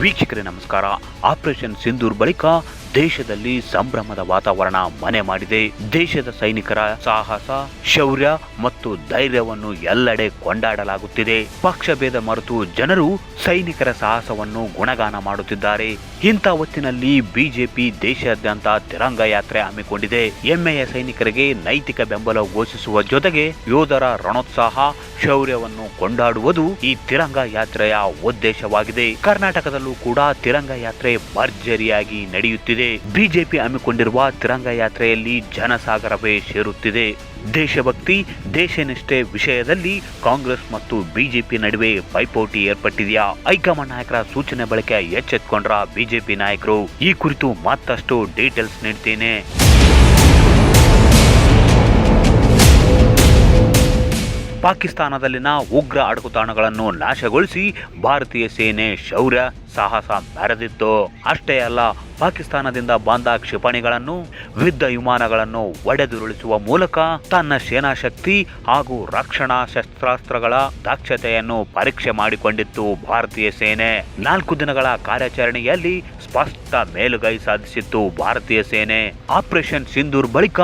ವೀಕ್ಷಕರೇ ನಮಸ್ಕಾರ. ಆಪರೇಷನ್ ಸಿಂಧೂರ್ ಬಳಿಕ ದೇಶದಲ್ಲಿ ಸಂಭ್ರಮದ ವಾತಾವರಣ ಮನೆ ಮಾಡಿದೆ. ದೇಶದ ಸೈನಿಕರ ಸಾಹಸ, ಶೌರ್ಯ ಮತ್ತು ಧೈರ್ಯವನ್ನು ಎಲ್ಲೆಡೆ ಕೊಂಡಾಡಲಾಗುತ್ತಿದೆ. ಪಕ್ಷಭೇದ ಮರೆತು ಜನರು ಸೈನಿಕರ ಸಾಹಸವನ್ನು ಗುಣಗಾನ ಮಾಡುತ್ತಿದ್ದಾರೆ. ಇಂಥ ಹೊತ್ತಿನಲ್ಲಿ ಬಿಜೆಪಿ ದೇಶಾದ್ಯಂತ ತಿರಂಗ ಯಾತ್ರೆ ಹಮ್ಮಿಕೊಂಡಿದೆ. ಹೆಮ್ಮೆಯ ಸೈನಿಕರಿಗೆ ನೈತಿಕ ಬೆಂಬಲ ಘೋಷಿಸುವ ಜೊತೆಗೆ ಯೋಧರ ರಣೋತ್ಸಾಹ, ಶೌರ್ಯವನ್ನು ಕೊಂಡಾಡುವುದು ಈ ತಿರಂಗ ಯಾತ್ರೆಯ ಉದ್ದೇಶವಾಗಿದೆ. ಕರ್ನಾಟಕದಲ್ಲೂ ಕೂಡ ತಿರಂಗ ಯಾತ್ರೆ ಭರ್ಜರಿಯಾಗಿ ನಡೆಯುತ್ತಿದೆ. ಬಿಜೆಪಿ ಹಮ್ಮಿಕೊಂಡಿರುವ ತಿರಂಗ ಯಾತ್ರೆಯಲ್ಲಿ ಜನಸಾಗರವೇ ಸೇರುತ್ತಿದೆ. ದೇಶಭಕ್ತಿ, ದೇಶನಿಷ್ಠೆ ವಿಷಯದಲ್ಲಿ ಕಾಂಗ್ರೆಸ್ ಮತ್ತು ಬಿಜೆಪಿ ನಡುವೆ ಪೈಪೋಟಿ ಏರ್ಪಟ್ಟಿದೆಯಾ? ಹೈಕಮಾಂಡ್ ನಾಯಕರ ಸೂಚನೆ ಬಳಕೆ ಎಚ್ಚೆತ್ಕೊಂಡ್ರ ಬಿಜೆಪಿ ನಾಯಕರು? ಈ ಕುರಿತು ಮತ್ತಷ್ಟು ಡೀಟೇಲ್ಸ್ ನೀಡ್ತೇನೆ. ಪಾಕಿಸ್ತಾನದಲ್ಲಿನ ಉಗ್ರ ಅಡಗುತಾಣಗಳನ್ನು ನಾಶಗೊಳಿಸಿ ಭಾರತೀಯ ಸೇನೆ ಶೌರ್ಯ ಸಾಹಸ ಮೆರೆದಿತ್ತು ಅಷ್ಟೇ ಅಲ್ಲ, ಪಾಕಿಸ್ತಾನದಿಂದ ಬಂದ ಕ್ಷಿಪಣಿಗಳನ್ನು ಯುದ್ಧ ವಿಮಾನಗಳನ್ನು ಒಡೆದುರುಳಿಸುವ ಮೂಲಕ ತನ್ನ ಸೇನಾ ಶಕ್ತಿ ಹಾಗೂ ರಕ್ಷಣಾ ಶಸ್ತ್ರಾಸ್ತ್ರಗಳ ದಕ್ಷತೆಯನ್ನು ಪರೀಕ್ಷೆ ಮಾಡಿಕೊಂಡಿತ್ತು ಭಾರತೀಯ ಸೇನೆ. ನಾಲ್ಕು ದಿನಗಳ ಕಾರ್ಯಾಚರಣೆಯಲ್ಲಿ ಸ್ಪಷ್ಟ ಮೇಲುಗೈ ಸಾಧಿಸಿತ್ತು ಭಾರತೀಯ ಸೇನೆ. ಆಪರೇಷನ್ ಸಿಂಧೂರ್ ಬಳಿಕ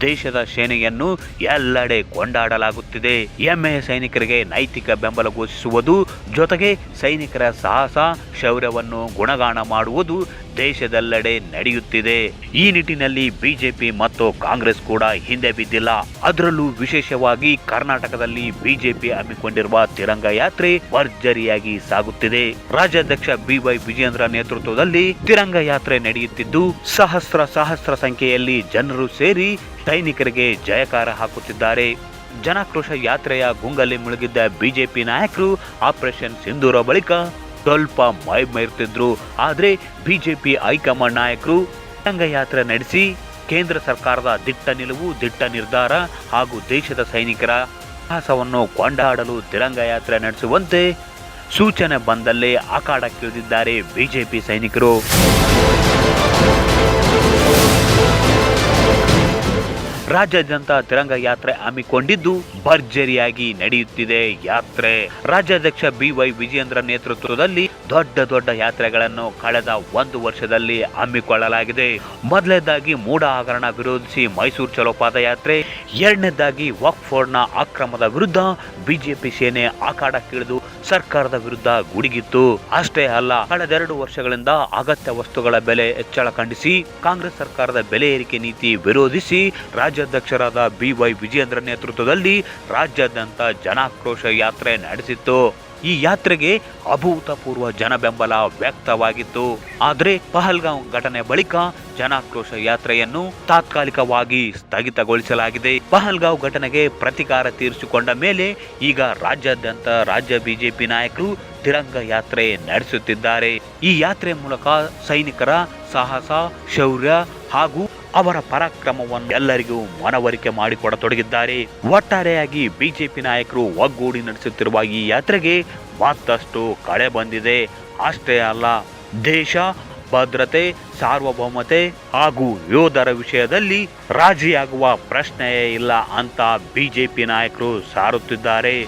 ದೇಶದ ಸೇನೆಯನ್ನು ಎಲ್ಲೆಡೆ ಕೊಂಡಾಡಲಾಗುತ್ತಿದೆ. ಎಂಎ ಸೈನಿಕರಿಗೆ ನೈತಿಕ ಬೆಂಬಲ ಘೋಷಿಸುವುದು ಜೊತೆಗೆ ಸೈನಿಕರ ಸಾಹಸ ಶೌರ್ಯವನ್ನು ಗುಣಗಾನ ಮಾಡುವುದು ದೇಶದೆಲ್ಲೆಡೆ ನಡೆಯುತ್ತಿದೆ. ಈ ನಿಟ್ಟಿನಲ್ಲಿ ಬಿಜೆಪಿ ಮತ್ತು ಕಾಂಗ್ರೆಸ್ ಕೂಡ ಹಿಂದೆ ಬಿದ್ದಿಲ್ಲ. ಅದರಲ್ಲೂ ವಿಶೇಷವಾಗಿ ಕರ್ನಾಟಕದಲ್ಲಿ ಬಿಜೆಪಿ ಹಮ್ಮಿಕೊಂಡಿರುವ ತಿರಂಗ ಯಾತ್ರೆ ಭರ್ಜರಿಯಾಗಿ ಸಾಗುತ್ತಿದೆ. ರಾಜ್ಯಾಧ್ಯಕ್ಷ ಬಿವೈ ವಿಜೇಂದ್ರ ನೇತೃತ್ವದಲ್ಲಿ ತಿರಂಗ ಯಾತ್ರೆ ನಡೆಯುತ್ತಿದ್ದು, ಸಹಸ್ರ ಸಹಸ್ರ ಸಂಖ್ಯೆಯಲ್ಲಿ ಜನರು ಸೇರಿ ಸೈನಿಕರಿಗೆ ಜಯಕಾರ ಹಾಕುತ್ತಿದ್ದಾರೆ. ಜನಾಕ್ರೋಶ ಯಾತ್ರೆಯ ಗುಂಗಲ್ಲಿ ಮುಳುಗಿದ್ದ ಬಿಜೆಪಿ ನಾಯಕರು ಆಪರೇಷನ್ ಸಿಂಧೂರ ಬಳಿಕ ಸ್ವಲ್ಪ ಮೈ ಮೈರ್ತಿದ್ರು ಆದರೆ ಬಿಜೆಪಿ ಹೈಕಮಾಂಡ್ ನಾಯಕರು ಯಾತ್ರೆ ನಡೆಸಿ ಕೇಂದ್ರ ಸರ್ಕಾರದ ದಿಟ್ಟ ನಿಲುವು, ದಿಟ್ಟ ನಿರ್ಧಾರ ಹಾಗೂ ದೇಶದ ಸೈನಿಕರ ಸಾಹಸವನ್ನು ಕೊಂಡಾಡಲು ತಿರಂಗ ಯಾತ್ರೆ ನಡೆಸುವಂತೆ ಸೂಚನೆ ಬಂದಲ್ಲೇ ಆಕಾಡಕ್ಕಿಳಿದಿದ್ದಾರೆ ಬಿಜೆಪಿ ಸೈನಿಕರು. ರಾಜ್ಯಾದ್ಯಂತ ತಿರಂಗ ಯಾತ್ರೆ ಹಮ್ಮಿಕೊಂಡಿದ್ದು ಭರ್ಜರಿಯಾಗಿ ನಡೆಯುತ್ತಿದೆ ಯಾತ್ರೆ. ರಾಜ್ಯಾಧ್ಯಕ್ಷ ಬಿವೈ ವಿಜೇಂದ್ರ ನೇತೃತ್ವದಲ್ಲಿ ದೊಡ್ಡ ದೊಡ್ಡ ಯಾತ್ರೆಗಳನ್ನು ಕಳೆದ ಒಂದು ವರ್ಷದಲ್ಲಿ ಹಮ್ಮಿಕೊಳ್ಳಲಾಗಿದೆ. ಮೊದಲನೇದಾಗಿ ಮೂಢ ಹಗರಣ ವಿರೋಧಿಸಿ ಮೈಸೂರು ಚಲೋ ಪಾದಯಾತ್ರೆ ಎರಡನೇದಾಗಿ ವಕ್ಫೋರ್ಡ್ನ ಅಕ್ರಮದ ವಿರುದ್ಧ ಬಿಜೆಪಿ ಸೇನೆ ಆಕಾಡಕ್ಕಿಳಿದು ಸರ್ಕಾರದ ವಿರುದ್ಧ ಗುಡುಗಿತ್ತು. ಅಷ್ಟೇ ಅಲ್ಲ ಕಳೆದೆರಡು ವರ್ಷಗಳಿಂದ ಅಗತ್ಯ ವಸ್ತುಗಳ ಬೆಲೆ ಹೆಚ್ಚಳ ಖಂಡಿಸಿ ಕಾಂಗ್ರೆಸ್ ಸರ್ಕಾರದ ಬೆಲೆ ಏರಿಕೆ ನೀತಿ ವಿರೋಧಿಸಿ ರಾಜ್ಯಾಧ್ಯಕ್ಷರಾದ ಬಿವೈ ವಿಜೇಂದ್ರ ನೇತೃತ್ವದಲ್ಲಿ ರಾಜ್ಯಾದ್ಯಂತ ಜನಾಕ್ರೋಶ ಯಾತ್ರೆ ನಡೆಸಿತ್ತು. ಈ ಯಾತ್ರೆಗೆ ಅಭೂತಪೂರ್ವ ಜನ ಬೆಂಬಲ ವ್ಯಕ್ತವಾಗಿತ್ತು. ಆದರೆ ಪಹಲ್ಗಾಂವ್ ಘಟನೆ ಬಳಿಕ ಜನಾಕ್ರೋಶ ಯಾತ್ರೆಯನ್ನು ತಾತ್ಕಾಲಿಕವಾಗಿ ಸ್ಥಗಿತಗೊಳಿಸಲಾಗಿದೆ. ಪಹಲ್ಗಾಂವ್ ಘಟನೆಗೆ ಪ್ರತಿಕಾರ ತೀರಿಸಿಕೊಂಡ ಮೇಲೆ ಈಗ ರಾಜ್ಯಾದ್ಯಂತ ರಾಜ್ಯ ಬಿಜೆಪಿ ನಾಯಕರು ತಿರಂಗ ಯಾತ್ರೆ ನಡೆಸುತ್ತಿದ್ದಾರೆ. ಈ ಯಾತ್ರೆ ಮೂಲಕ ಸೈನಿಕರ ಸಾಹಸ, ಶೌರ್ಯ ಹಾಗೂ ಅವರ ಪರಾಕ್ರಮವನ್ನು ಎಲ್ಲರಿಗೂ ಮನವರಿಕೆ ಮಾಡಿಕೊಡತೊಡಗಿದ್ದಾರೆ. ಒಟ್ಟಾರೆಯಾಗಿ ಬಿಜೆಪಿ ನಾಯಕರು ಒಗ್ಗೂಡಿ ನಡೆಸುತ್ತಿರುವ ಈ ಯಾತ್ರೆಗೆ ಮತ್ತಷ್ಟು ಕಳೆ ಬಂದಿದೆ. ಅಷ್ಟೇ ಅಲ್ಲ, ದೇಶ, ಭದ್ರತೆ, ಸಾರ್ವಭೌಮತೆ ಹಾಗೂ ಯೋಧರ ವಿಷಯದಲ್ಲಿ ರಾಜಿಯಾಗುವ ಪ್ರಶ್ನೆಯೇ ಇಲ್ಲ ಅಂತ ಬಿಜೆಪಿ ನಾಯಕರು ಸಾರುತ್ತಿದ್ದಾರೆ.